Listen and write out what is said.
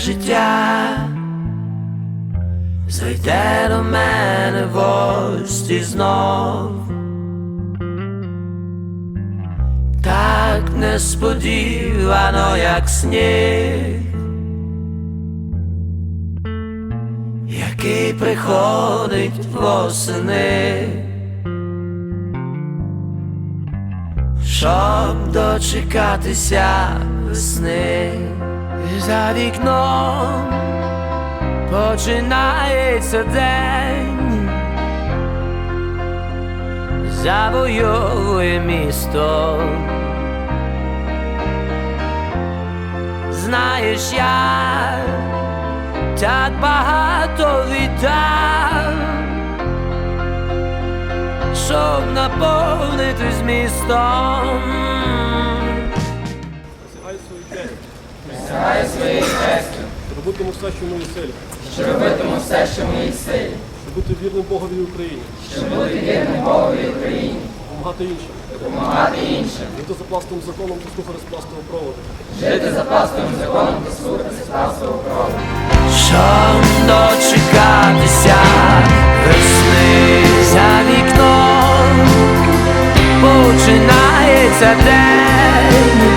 життя, зайде до мене в гості знов. Так несподівано, як сніг, який приходить восени, щоб дочекатися весни, за вікном починається день, завойовує місто. Знаєш, я так багато віддав, щоб наповнити змістом. Присягаю своєю честю, робитиму все, що в моїй силі. що робитиму все, що в моїй силі, Щоб бути вірним Богові Україні. щоб бути вірним Богові Україні, Допомагати іншим. допомагати іншим, Жити за пластовим законом та слухати з пластового проводу. жити за пластовим законом та слухати з пластового проводу. Щоб дочекатися весни за вікном починається день,